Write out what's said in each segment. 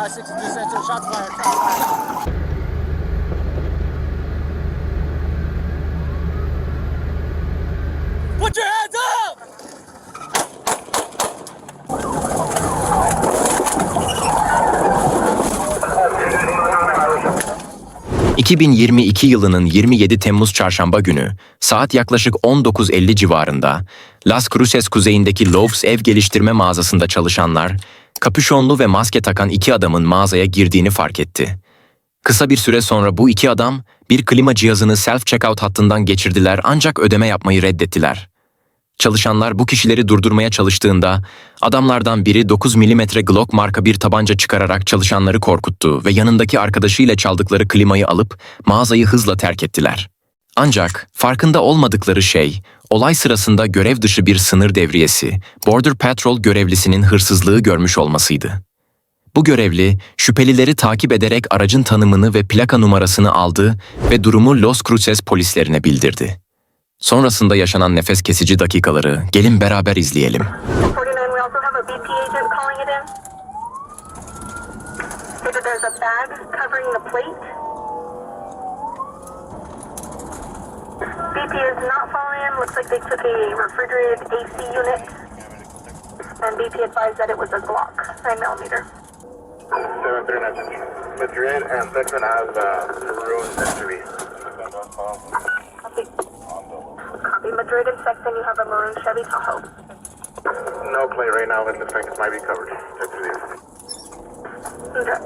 962 Central, shots fired. Shots fired. Put your hands up! 2022 yılının 27 Temmuz çarşamba günü saat yaklaşık 19.50 civarında Las Cruces kuzeyindeki Lowe's ev geliştirme mağazasında çalışanlar kapüşonlu ve maske takan iki adamın mağazaya girdiğini fark etti. Kısa bir süre sonra bu iki adam bir klima cihazını self-checkout hattından geçirdiler ancak ödeme yapmayı reddettiler. Çalışanlar bu kişileri durdurmaya çalıştığında adamlardan biri 9 mm Glock marka bir tabanca çıkararak çalışanları korkuttu ve yanındaki arkadaşıyla çaldıkları klimayı alıp mağazayı hızla terk ettiler. Ancak farkında olmadıkları şey, olay sırasında görev dışı bir sınır devriyesi, Border Patrol görevlisinin hırsızlığı görmüş olmasıydı. Bu görevli, şüphelileri takip ederek aracın tanımını ve plaka numarasını aldı ve durumu Los Cruces polislerine bildirdi. Sonrasında yaşanan nefes kesici dakikaları gelin beraber izleyelim. 49, we also have a BP agent calling it in. Say that there's a bag covering the plate. BP is not falling in. Looks like they took a refrigerated AC unit. And BP advised that it was a Glock, 9 millimeter. 739 Madrid and section has uh, maroon SUV. Copy. Copy. Madrid and Sexton, you have a maroon Chevy Tahoe. No plate right now, looks like it might be covered. Okay.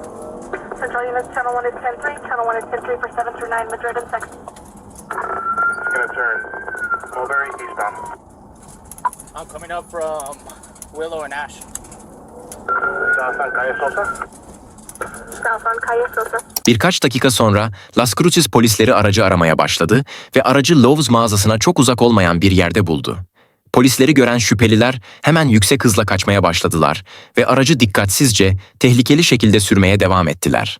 Central units, channel 1 is 10-3, channel 1 is 10-3 for 7 through 9, Madrid and Sexton. Turn Mulberry eastbound. I'm coming up from Willow and Ash. South on Calle Sosa. South on Calle Sosa. Birkaç dakika sonra Las Cruces polisleri aracı aramaya başladı ve aracı Lowe's mağazasına çok uzak olmayan bir yerde buldu. Polisleri gören şüpheliler hemen yüksek hızla kaçmaya başladılar ve aracı dikkatsizce, tehlikeli şekilde sürmeye devam ettiler.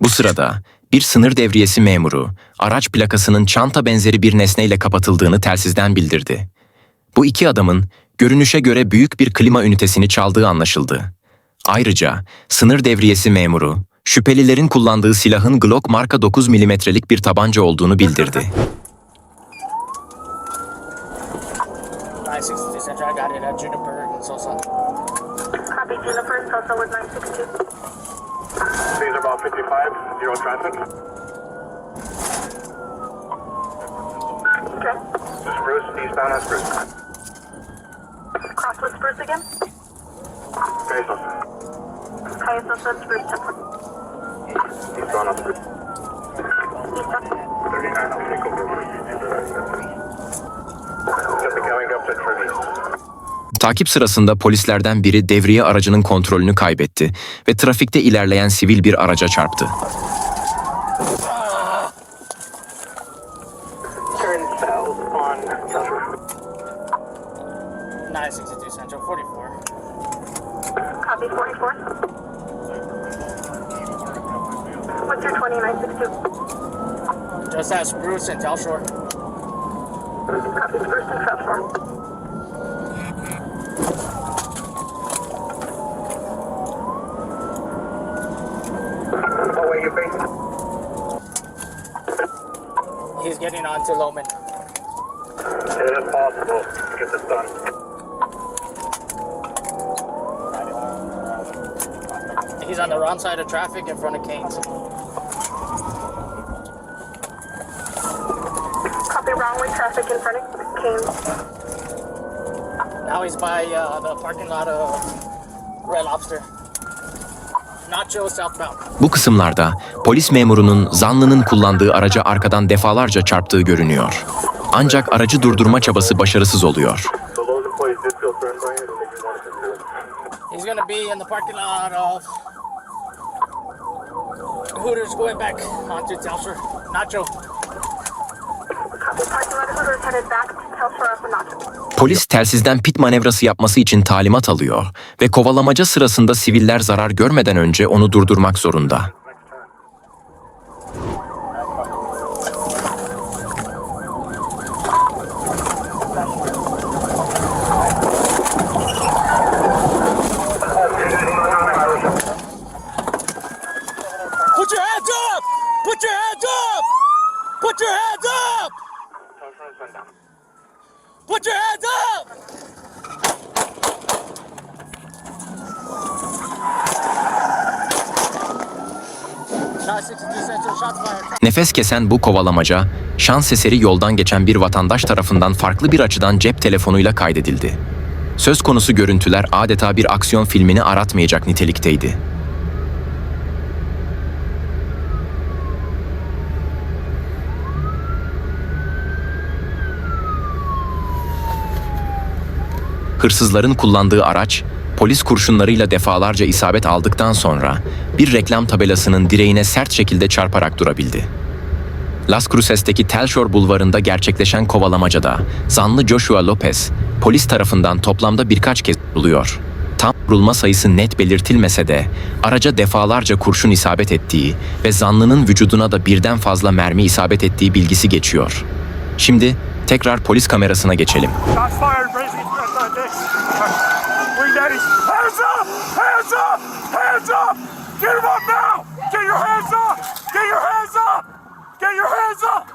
Bu sırada bir sınır devriyesi memuru araç plakasının çanta benzeri bir nesneyle kapatıldığını telsizden bildirdi. Bu iki adamın görünüşe göre büyük bir klima ünitesini çaldığı anlaşıldı. Ayrıca sınır devriyesi memuru şüphelilerin kullandığı silahın Glock marka 9 milimetrelik bir tabanca olduğunu bildirdi. 962 Central, I got it at Juniper and Sosa. Copy Juniper, Sosa was 962. These are about 55, zero traffic. Okay. Spruce, eastbound on Spruce. Cross with Spruce again. Sosa. Calle Sosa, Spruce. Eastbound on Spruce. East up. 39, I'll take over. Just coming up to Trevi. Takip sırasında polislerden biri devriye aracının kontrolünü kaybetti ve trafikte ilerleyen sivil bir araca çarptı. Turn south on Joshua. 962 Central, 44. Copy 44. What's your 2962? Just at Spruce and Tell Shore. Copy Spruce and South Shore. He's getting onto Loman. It is possible to get this done. He's on the wrong side of traffic in front of Canes. Copy wrong way traffic in front of Canes. Now he's by uh, the parking lot of Red Lobster. Bu kısımlarda polis memurunun zanlının kullandığı araca arkadan defalarca çarptığı görünüyor. Ancak aracı durdurma çabası başarısız oluyor. Hooters going back onto Tell Shore. Nacho. Copy parking lot of Hooters headed back to Telshore up Nacho. Polis telsizden pit manevrası yapması için talimat alıyor ve kovalamaca sırasında siviller zarar görmeden önce onu durdurmak zorunda. Shots fired. Nefes kesen bu kovalamaca, şans eseri yoldan geçen bir vatandaş tarafından farklı bir açıdan cep telefonuyla kaydedildi. Söz konusu görüntüler adeta bir aksiyon filmini aratmayacak nitelikteydi. Hırsızların kullandığı araç, polis kurşunlarıyla defalarca isabet aldıktan sonra bir reklam tabelasının direğine sert şekilde çarparak durabildi. Las Cruces'teki Telshore bulvarında gerçekleşen kovalamacada zanlı Joshua Lopez polis tarafından toplamda birkaç kez vuruluyor. Tam vurulma sayısı net belirtilmese de araca defalarca kurşun isabet ettiği ve zanlının vücuduna da birden fazla mermi isabet ettiği bilgisi geçiyor. Şimdi tekrar polis kamerasına geçelim. Daddies. Hands up! Hands up! Hands up! Get him up now! Get your hands up! Get your hands up! Get your hands up!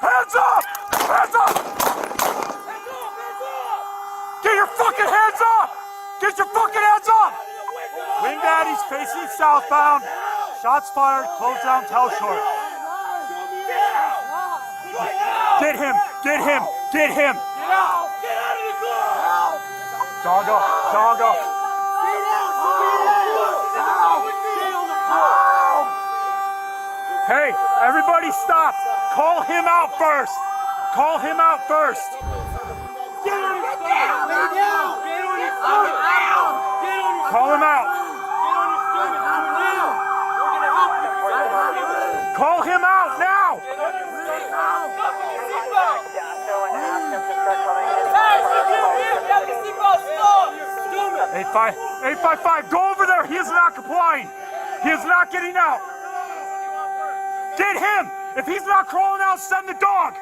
Hands up! Hands up! Get your fucking hands up! Get your fucking hands up! Wing Daddy's facing southbound. Shots fired. Close down Telshore. Get him! Get him! Get out! Get out of the car! Help! Dog up! Dog up! Get out! Get out! Hey, everybody stop! Call him out first! Call him out first! Get out! Get out! Get out! Five, eight five five. Go over there. He is not complying. He is not getting out. Get him. If he's not crawling out, send the dog.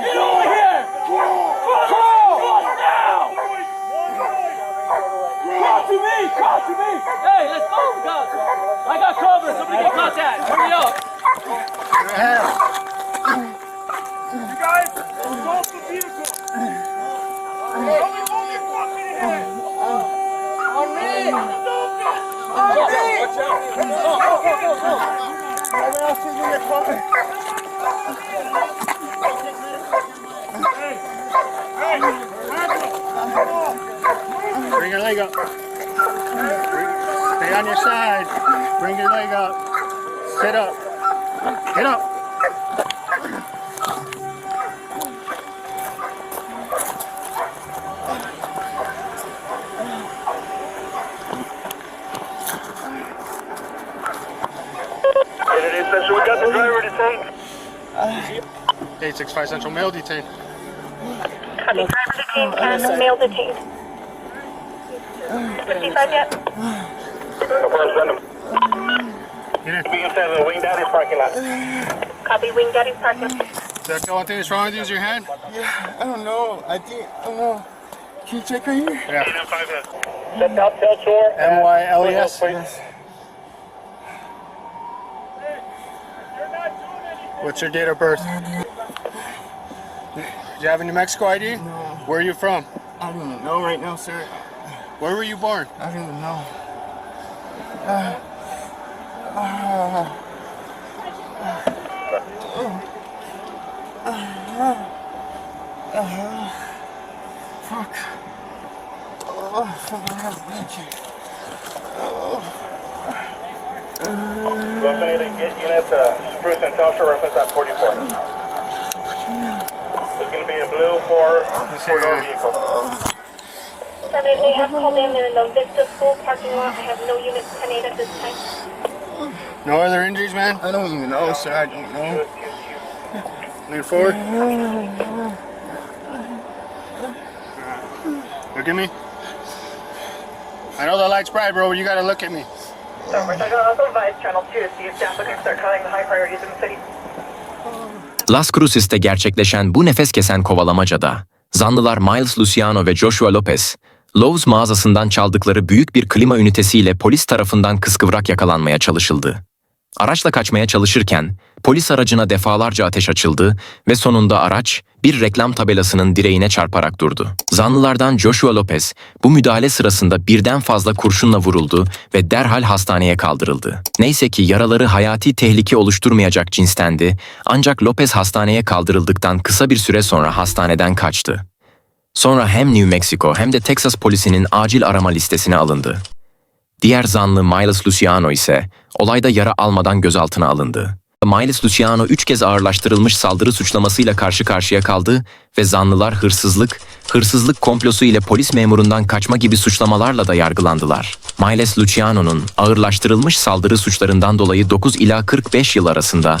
Get over here! Cross now! Cross to me! Cross to me! Hey, let's go, guys. I got cover. Somebody get contact. Hurry up. Side. Bring your leg up. Sit up. Get up. Unit 8 Central, we got the driver detained. 865 Central Male detained. Copy. Driver detained and male detained. 55 yet? Him. Get in. Be inside the Wing Daddy's parking lot. Copy. Wing Daddy's parking. Is that the only thing that's wrong with you is your hand? I don't know. I think I don't know. Can you check right here? Yeah. Set out Telshore. M Y L E S. Yes. What's your date of birth? Do you have a New Mexico ID? No. Where are you from? I don't know right now, sir. Where were you born? I don't know. Fuck. Oh, fuck, I have a. Go ahead and get unit uh, Spruce and Telshore reference at 44. It's going to be a blue four four-door vehicle. Seven, they have called in. They're in the Vista School parking lot. I have no units 10 at this time. No other injuries, man? I don't even know, sir. I don't know. Lean forward. Look at me. I know the light's bright, bro, but you gotta look at me. So we're going to also advise Channel 2 to see if staff can start calling the high priorities in the city. Las Cruces'te gerçekleşen bu nefes kesen kovalamacada, zanlılar Miles Luciano ve Joshua Lopez, Lowe's mağazasından çaldıkları büyük bir klima ünitesiyle polis tarafından kıskıvrak yakalanmaya çalışıldı. Araçla kaçmaya çalışırken Polis aracına defalarca ateş açıldı ve sonunda araç bir reklam tabelasının direğine çarparak durdu. Zanlılardan Joshua Lopez bu müdahale sırasında birden fazla kurşunla vuruldu ve derhal hastaneye kaldırıldı. Neyse ki yaraları hayati tehlike oluşturmayacak cinstendi ancak Lopez hastaneye kaldırıldıktan kısa bir süre sonra hastaneden kaçtı. Sonra hem New Mexico hem de Texas polisinin acil arama listesine alındı. Diğer zanlı Miles Luciano ise olayda yara almadan gözaltına alındı. Miles Luciano üç kez ağırlaştırılmış saldırı suçlamasıyla karşı karşıya kaldı ve zanlılar hırsızlık, hırsızlık komplosu ile polis memurundan kaçma gibi suçlamalarla da yargılandılar. Miles Luciano'nun ağırlaştırılmış saldırı suçlarından dolayı 9 ila 45 yıl arasında,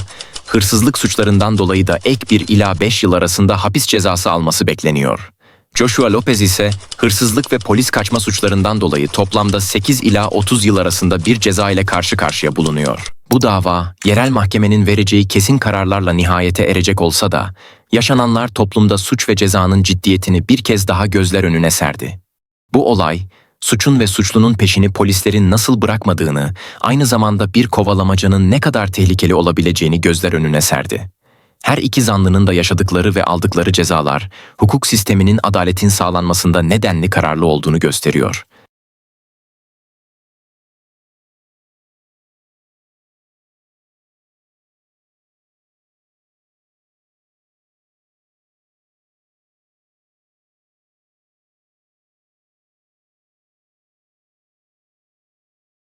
hırsızlık suçlarından dolayı da ek 1 ila 5 yıl arasında hapis cezası alması bekleniyor. Joshua Lopez ise hırsızlık ve polis kaçma suçlarından dolayı toplamda 8 ila 30 yıl arasında bir ceza ile karşı karşıya bulunuyor. Bu dava, yerel mahkemenin vereceği kesin kararlarla nihayete erecek olsa da, yaşananlar toplumda suç ve cezanın ciddiyetini bir kez daha gözler önüne serdi. Bu olay, suçun ve suçlunun peşini polislerin nasıl bırakmadığını, aynı zamanda bir kovalamacanın ne kadar tehlikeli olabileceğini gözler önüne serdi. Her iki zanlının da yaşadıkları ve aldıkları cezalar, hukuk sisteminin adaletin sağlanmasında nedenli kararlı olduğunu gösteriyor.